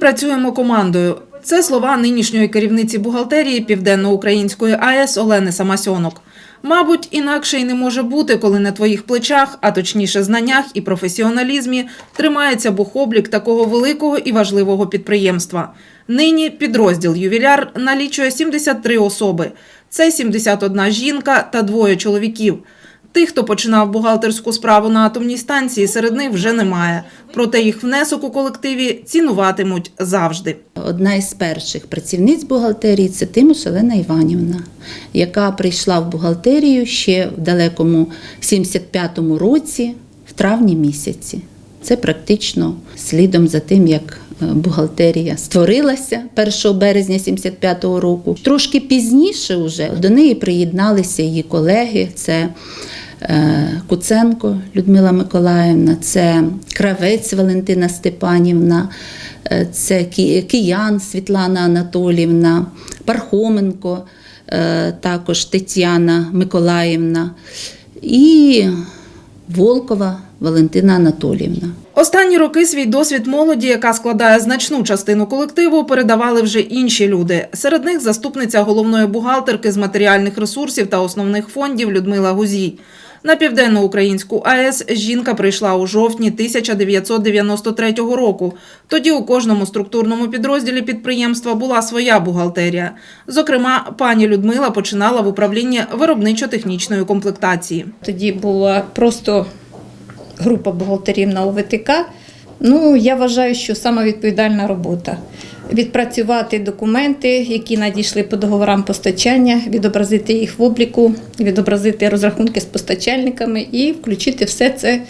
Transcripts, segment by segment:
працюємо командою. Це слова нинішньої керівниці бухгалтерії Південноукраїнської АЕС Олени Самасьонок. Мабуть, інакше й не може бути, коли на твоїх плечах, а точніше знаннях і професіоналізмі, тримається бухоблік такого великого і важливого підприємства. Нині підрозділ ювіляр налічує 73 особи. Це 71 жінка та двоє чоловіків. Тих, хто починав бухгалтерську справу на атомній станції, серед них вже немає. Проте їх внесок у колективі цінуватимуть завжди. Одна із перших працівниць бухгалтерії це Тимош Олена Іванівна, яка прийшла в бухгалтерію ще в далекому 75-му році, в травні місяці. Це практично слідом за тим, як е, бухгалтерія створилася 1 березня 75-го року. Трошки пізніше вже до неї приєдналися її колеги. Це Куценко Людмила Миколаївна, це Кравець Валентина Степанівна, е, це Киян Світлана Анатолівна, Пархоменко, е, також Тетяна Миколаївна і Волкова Валентина Анатолівна. Останні роки свій досвід молоді, яка складає значну частину колективу, передавали вже інші люди. Серед них заступниця головної бухгалтерки з матеріальних ресурсів та основних фондів Людмила Гузій. На південноукраїнську АЕС жінка прийшла у жовтні 1993 року. Тоді у кожному структурному підрозділі підприємства була своя бухгалтерія. Зокрема, пані Людмила починала в управлінні виробничо-технічної комплектації. Тоді була просто група бухгалтерів на ОВТК. Ну, я вважаю, що саме відповідальна робота. Відпрацювати документи, які надійшли по договорам постачання, відобразити їх в обліку, відобразити розрахунки з постачальниками і включити все це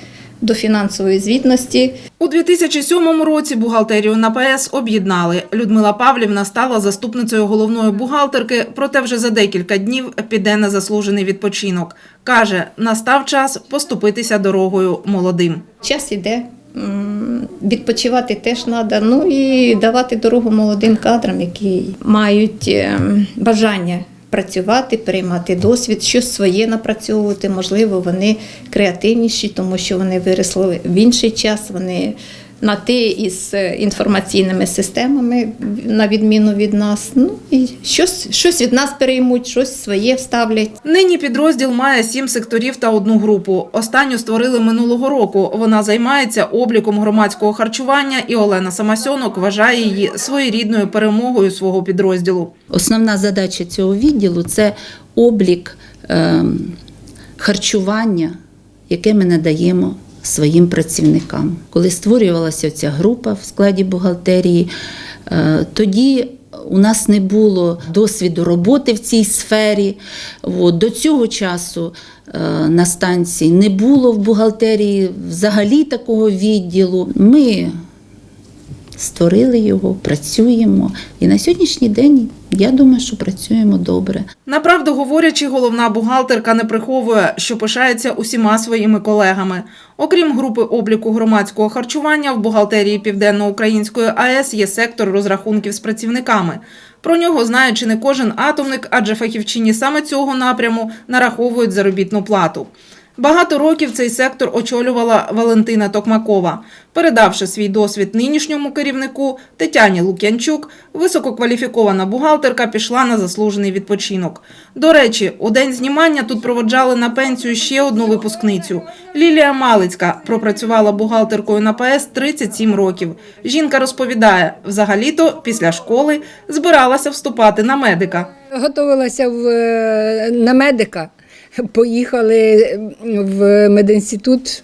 до фінансової звітності. У 2007 році бухгалтерію на ПС об'єднали. Людмила Павлівна стала заступницею головної бухгалтерки, проте вже за декілька днів піде на заслужений відпочинок. Каже, настав час поступитися дорогою молодим. Час іде. Відпочивати теж треба, ну і давати дорогу молодим кадрам, які мають ем, бажання працювати, переймати досвід, щось своє напрацьовувати. Можливо, вони креативніші, тому що вони виросли в інший час. Вони на те із е, інформаційними системами, на відміну від нас. Ну і щось, щось від нас переймуть, щось своє вставлять. Нині підрозділ має сім секторів та одну групу. Останню створили минулого року. Вона займається обліком громадського харчування, і Олена Самасьонок вважає її своєрідною перемогою свого підрозділу. Основна задача цього відділу це облік ем, харчування, яке ми надаємо своїм працівникам. Коли створювалася ця група в складі бухгалтерії, е, тоді у нас не було досвіду роботи в цій сфері. От, До цього часу е, на станції не було в бухгалтерії взагалі такого відділу. Ми створили його, працюємо. І на сьогоднішній день я думаю, що працюємо добре. Направду говорячи, головна бухгалтерка не приховує, що пишається усіма своїми колегами. Окрім групи обліку громадського харчування, в бухгалтерії Південноукраїнської АЕС є сектор розрахунків з працівниками. Про нього знає чи не кожен атомник, адже фахівчині саме цього напряму нараховують заробітну плату. Багато років цей сектор очолювала Валентина Токмакова. Передавши свій досвід нинішньому керівнику Тетяні Лук'янчук, висококваліфікована бухгалтерка пішла на заслужений відпочинок. До речі, у день знімання тут проводжали на пенсію ще одну випускницю. Лілія Малицька пропрацювала бухгалтеркою на ПС 37 років. Жінка розповідає, взагалі-то після школи збиралася вступати на медика. Готувалася в, е, на медика. Поїхали в медінститут,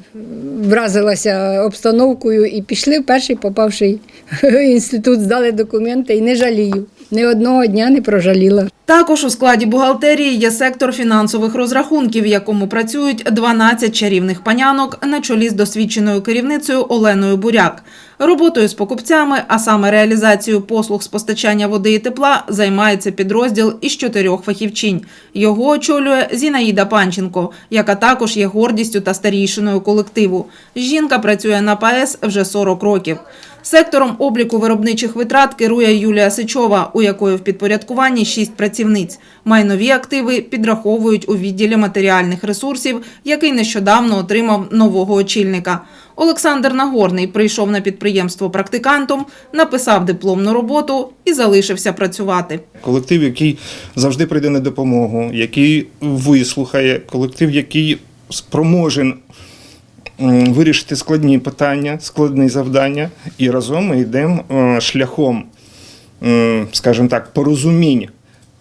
вразилася обстановкою і пішли в перший попавший інститут, здали документи і не жалію. Ні одного дня не прожаліла. Також у складі бухгалтерії є сектор фінансових розрахунків, в якому працюють 12 чарівних панянок на чолі з досвідченою керівницею Оленою Буряк. Роботою з покупцями, а саме реалізацією послуг з постачання води і тепла, займається підрозділ із чотирьох фахівчинь. Його очолює Зінаїда Панченко, яка також є гордістю та старійшиною колективу. Жінка працює на ПАЕС вже 40 років. Сектором обліку виробничих витрат керує Юлія Сичова, у якої в підпорядкуванні шість працівниць. Майнові активи підраховують у відділі матеріальних ресурсів, який нещодавно отримав нового очільника. Олександр Нагорний прийшов на підприємство практикантом, написав дипломну роботу і залишився працювати. Колектив, який завжди прийде на допомогу, який вислухає, колектив, який спроможен вирішити складні питання, складні завдання, і разом ми йдемо е, шляхом, скажімо так, порозумінь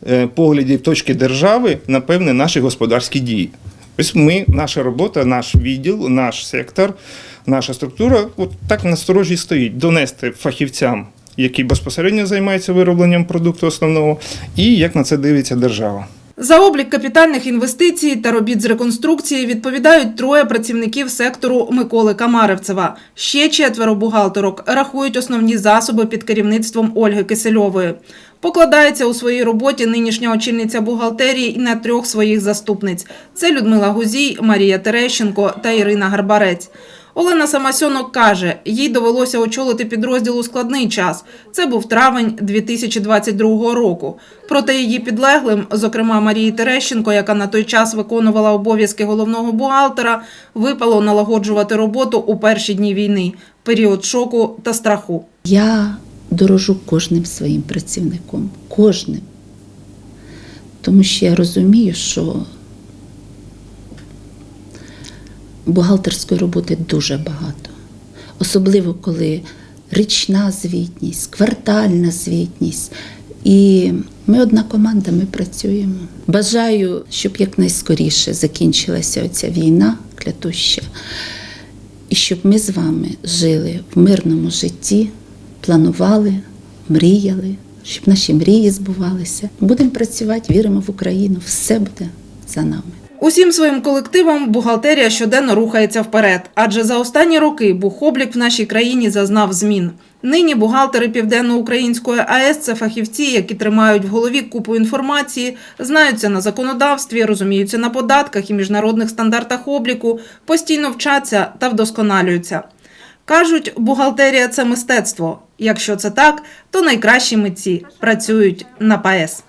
е, поглядів точки держави на певні наші господарські дії. Ось ми, наша робота, наш відділ, наш сектор, наша структура от так на сторожі стоїть донести фахівцям, які безпосередньо займаються виробленням продукту основного, і як на це дивиться держава. За облік капітальних інвестицій та робіт з реконструкції відповідають троє працівників сектору Миколи Камаревцева. Ще четверо бухгалтерок рахують основні засоби під керівництвом Ольги Кисельової. Покладається у своїй роботі нинішня очільниця бухгалтерії і на трьох своїх заступниць. Це Людмила Гузій, Марія Терещенко та Ірина Гарбарець. Олена Самасьонок каже, їй довелося очолити підрозділ у складний час. Це був травень 2022 року. Проте її підлеглим, зокрема Марії Терещенко, яка на той час виконувала обов'язки головного бухгалтера, випало налагоджувати роботу у перші дні війни, період шоку та страху. Я дорожу кожним своїм працівником, кожним. Тому що я розумію, що бухгалтерської роботи дуже багато. Особливо, коли річна звітність, квартальна звітність. І ми одна команда, ми працюємо. Бажаю, щоб якнайскоріше закінчилася оця війна клятуща, і щоб ми з вами жили в мирному житті, планували, мріяли, щоб наші мрії збувалися. Будемо працювати, віримо в Україну, все буде за нами. Усім своїм колективом бухгалтерія щоденно рухається вперед, адже за останні роки бухоблік в нашій країні зазнав змін. Нині бухгалтери Південноукраїнської АЕС це фахівці, які тримають в голові купу інформації, знаються на законодавстві, розуміються на податках і міжнародних стандартах обліку, постійно вчаться та вдосконалюються. Кажуть, бухгалтерія це мистецтво. Якщо це так, то найкращі митці працюють на ПАЕС.